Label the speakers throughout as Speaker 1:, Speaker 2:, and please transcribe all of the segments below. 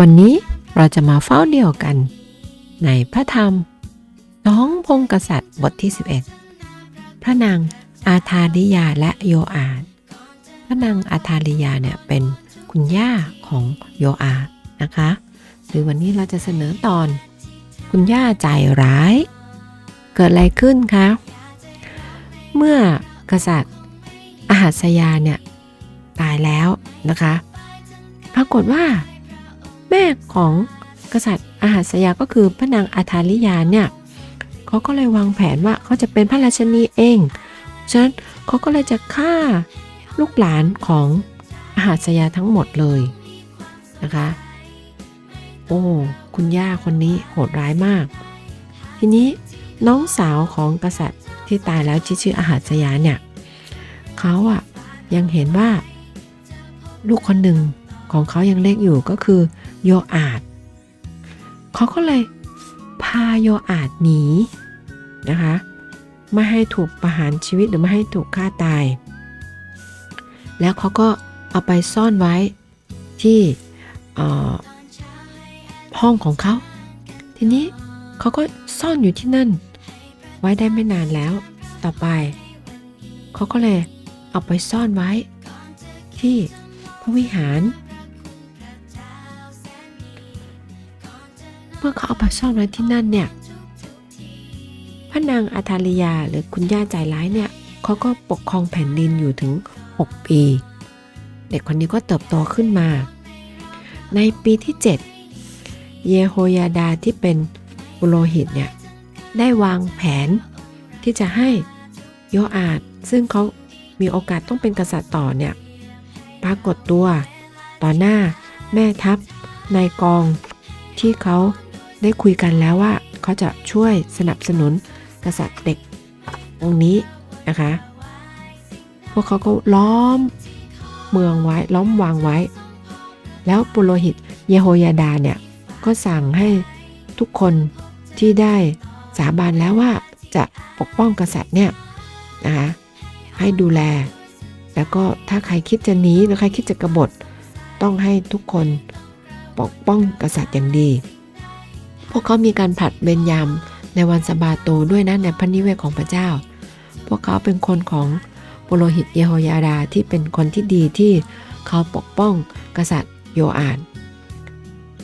Speaker 1: วั
Speaker 2: นนี้เราจะมาเฝ้าเดี่ยวกัน ในพระธรรมน้องพงกษัตริย์บทที่ 11 พระนางอาธาริยาและโยอาดพระนางอาธาริยาเนี่ยเป็นคุณย่าของโยอาดนะคะ หรือวันนี้เราจะเสนอตอน คุณย่าใจร้าย เกิดอะไรขึ้นคะ เมื่อกษัตริย์อาหัสยาเนี่ยตายแล้วนะคะ ปรากฏว่า แม่ของกษัตริย์อาหัสยาก็คือพระนางอาธาริยาเนี่ยเขาก็เลยวางแผนว่าเขาจะเป็นพระราชนีเอง ฉะนั้นเขาก็เลยจะฆ่าลูกหลานของอาหัสยาทั้งหมดเลยนะคะ โอ้ คุณย่าคนนี้โหดร้ายมาก ทีนี้น้องสาวของกษัตริย์ที่ตายแล้วที่ชื่ออาหัสยาเนี่ยเขาอะยังเห็นว่า ลูกคนหนึ่งของเขายังเล็กอยู่ก็คือ โยอาดเขาก็เลยพาโยอาดหนีนะคะไม่ให้ถูกประหารชีวิตหรือไม่ให้ถูกฆ่าตาย แล้วเขาก็เอาไปซ่อนไว้ที่ห้องของเขา ทีนี้เขาก็ซ่อนอยู่ที่นั่น ไว้ได้ไม่นานแล้วต่อไป เขาก็เลยเอาไปซ่อนไว้ที่พระวิหาร เมื่อเขาเอาไปซ่อนไว้ที่นั่นเนี่ยพระนางอาธาริยาหรือคุณย่าใจร้ายเนี่ยเขาก็ปกครองแผ่นดินอยู่ถึง 6 ปี เด็กคนนี้ก็เติบโตขึ้นมา ในปีที่ 7 เยโฮยาดาที่เป็นปุโรหิตเนี่ยได้วางแผนที่จะให้โยอาดซึ่งเขามีโอกาสต้องเป็นกษัตริย์ต่อเนี่ยปรากฏตัวต่อหน้าแม่ทัพนายกองที่เขา ได้คุยกันแล้วว่าเขาจะช่วยสนับสนุนกษัตริย์เด็กองค์นี้นะคะ พวกเขาก็ล้อมเมืองไว้ล้อมวางไว้ แล้วปุโรหิตเยโฮยาดาเนี่ย ก็สั่งให้ทุกคนที่ได้สาบานแล้วว่าจะปกป้องกษัตริย์เนี่ยนะคะให้ดูแล แล้วก็ถ้าใครคิดจะหนีหรือใครคิดจะกบฏต้องให้ทุกคนปกป้องกษัตริย์อย่างดี พวกเขามีการผลัดเบญยามในวันสบาโตด้วยนะในพระนิเวศของพระเจ้า พวกเขาเป็นคนของปุโรหิตเยโฮยาดาที่เป็นคนที่ดีที่เขาปกป้องกษัตริย์โยอาด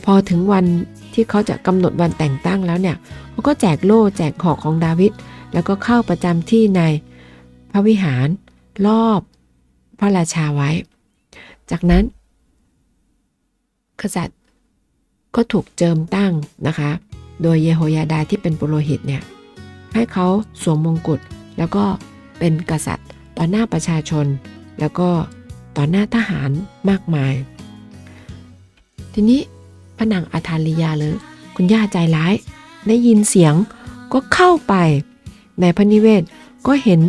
Speaker 2: พอถึงวันที่เขาจะกำหนดวันแต่งตั้งแล้วเนี่ยเขาก็แจกโล่แจกหอกของดาวิดแล้วก็เข้าประจำที่ในพระวิหารรอบพระราชาไว้ จากนั้น กษัตริย์ ก็ถูกเจิมตั้งนะคะ โดยเยโฮยาดาที่เป็นปุโรหิตเนี่ยให้เขาสวมมงกุฎแล้วก็เป็นกษัตริย์ต่อหน้าประชาชน แล้วก็ต่อหน้าทหารมากมาย ทีนี้พระนางอาธาริยาเลยคุณย่าใจร้าย ได้ยินเสียงก็เข้าไป ในพระนิเวศก็เห็น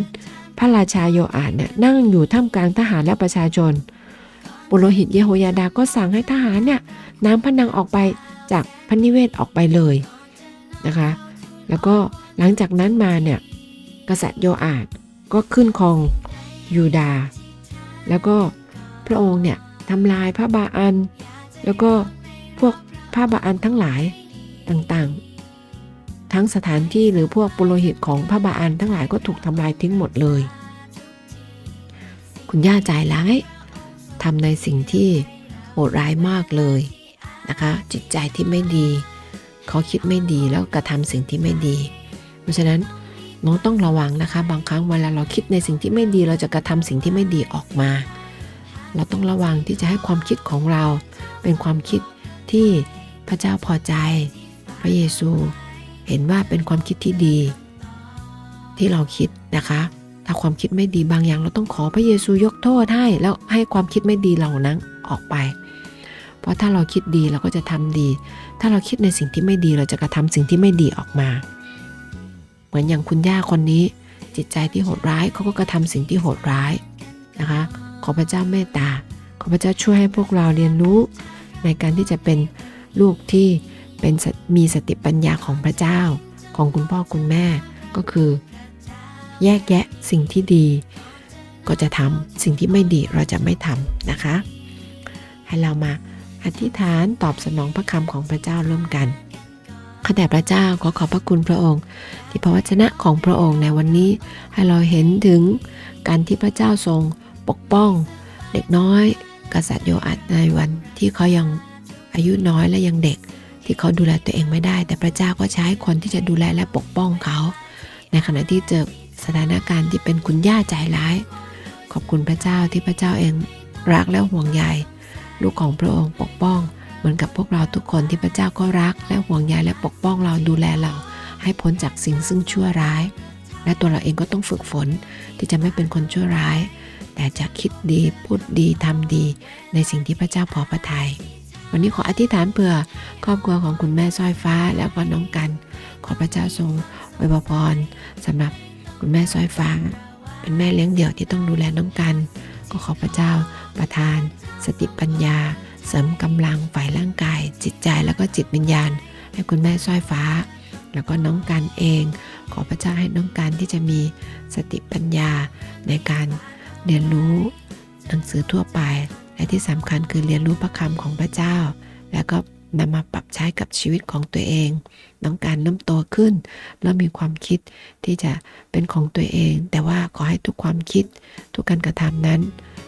Speaker 2: พระราชาโยอาดเนี่ยนั่งอยู่ท่ามกลางทหารและประชาชน ปุโรหิตเยโฮยาดาก็สั่งให้ทหารเนี่ยน้ำพนางออกไปจากพระนิเวศออกไปเลยนะคะ แล้วก็หลังจากนั้นมาเนี่ยกษัตริย์โยอาดก็ขึ้นครองยูดา แล้วก็พระองค์เนี่ยทำลายพระบาอัน แล้วก็พวกพระบาอันทั้งหลายต่างๆ ทั้งสถานที่หรือพวกปุโรหิตของพระบาอันทั้งหลายก็ถูกทำลายทิ้งหมดเลย คุณย่าใจร้าย ทำในสิ่งที่โหดร้ายมากเลยนะคะ จิตใจที่ไม่ดีเขาคิดไม่ดีแล้วกระทำสิ่งที่ไม่ดี เพราะฉะนั้นน้องต้องระวังนะคะ บางครั้งเวลาเราคิดในสิ่งที่ไม่ดีเราจะกระทำสิ่งที่ไม่ดีออกมา เราต้องระวังที่จะให้ความคิดของเรา เป็นความคิดที่พระเจ้าพอใจ พระเยซู เห็นว่าเป็นความคิดที่ดี ที่เราคิดนะคะ ถ้าความคิดไม่ดีบางอย่างเราต้องขอพระเยซูยกโทษให้ แล้วให้ความคิดไม่ดีเหล่านั้นออกไป เพราะถ้าเราคิดดีเราก็จะทำดี ถ้าเราคิดในสิ่งที่ไม่ดีเราจะกระทำสิ่งที่ไม่ดีออกมา เหมือนอย่างคุณย่าคนนี้ จิตใจที่โหดร้ายเขาก็กระทำสิ่งที่โหดร้ายนะคะ ขอพระเจ้าเมตตา ขอพระเจ้าช่วยให้พวกเราเรียนรู้ ในการที่จะเป็นลูกที่เป็นมีสติปัญญาของพระเจ้า ของคุณพ่อคุณแม่ก็คือ แยกแยะสิ่งที่ดี ก็จะทำสิ่งที่ไม่ดีเราจะไม่ทำนะคะ ให้เรามาอธิษฐานตอบสนองพระคำของพระเจ้าร่วมกันข้าแต่พระเจ้าขอขอบพระคุณพระองค์ ที่พระวจนะของพระองค์ในวันนี้ให้เราเห็นถึงการที่พระเจ้าทรงปกป้อง เด็กน้อย กษัตริย์โยอาชในวันที่เขายังอายุน้อยและยังเด็ก ที่เขาดูแลตัวเองไม่ได้ แต่พระเจ้าก็ใช้คนที่จะดูแลและปกป้องเขา ในขณะที่เจอ สถานการณ์ที่เป็นคุณย่าใจร้าย ขอบคุณพระเจ้าที่พระเจ้าเองรักและห่วงใยลูกของพระองค์ปกป้อง เหมือนกับพวกเราทุกคนที่พระเจ้าก็รัก และห่วงใยและปกป้องเราดูแลเรา ให้พ้นจากสิ่งซึ่งชั่วร้าย และตัวเราเองก็ต้องฝึกฝนที่จะไม่เป็นคนชั่วร้าย แต่จะคิดดีพูดดีทำดี ในสิ่งที่พระเจ้าพอพระทยัยวันนี้ขออธิษฐานเผื่อครอบครัวของคุณแม่สร้อยฟ้าแล้วก็น้องกัน ขอพระเจ้าทรงอวยพรสำหรับ คุณแม่สร้อยฟ้า เป็นแม่เลี้ยงเดี่ยวที่ต้องดูแลน้องกัน ก็ขอพระเจ้าประทาน สติปัญญา เสริมกำลังฝ่ายร่างกาย จิตใจแล้วก็จิตวิญญาณ ให้คุณแม่สร้อยฟ้า แล้วก็น้องกันเอง ขอพระเจ้าให้น้องกันที่จะมีสติปัญญาในการเรียนรู้หนังสือทั่วไป และที่สำคัญคือเรียนรู้พระคำของพระเจ้า แล้วก็ นำมาปรับใช้กับชีวิตของตัวเองน้องการเริ่มโตขึ้น แล้วมีความคิดที่จะเป็นของตัวเอง แต่ว่าขอให้ทุกความคิด ทุกการกระทำนั้น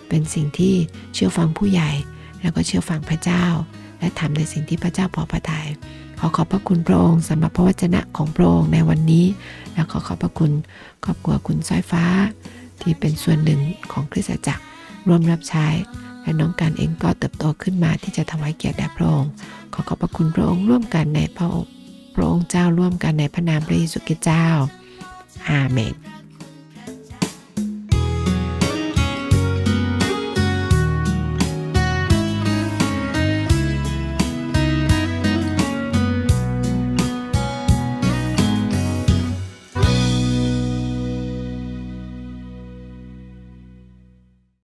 Speaker 2: เป็นสิ่งที่เชื่อฟังผู้ใหญ่ แล้วก็เชื่อฟังพระเจ้า และทำในสิ่งที่พระเจ้าพอพระทยัยขอขอบพระคุณพระองค์สำหรับพระวจนะของพระองค์ในวันนี้ แล้วขอขอบพระคุณครอบครัวคุณสายฟ้า ที่เป็นส่วนหนึ่งของคริสตจักรร่วมรับใช้ และน้องการเองก็เติบโตขึ้นมาที่จะถวายเกียรติแด่พระองค์ ขอขอบพระคุณพระองค์ร่วมกันในพระองค์พระองค์เจ้าร่วมกันในพระนามพระเยซูคริสต์เจ้า อาเมน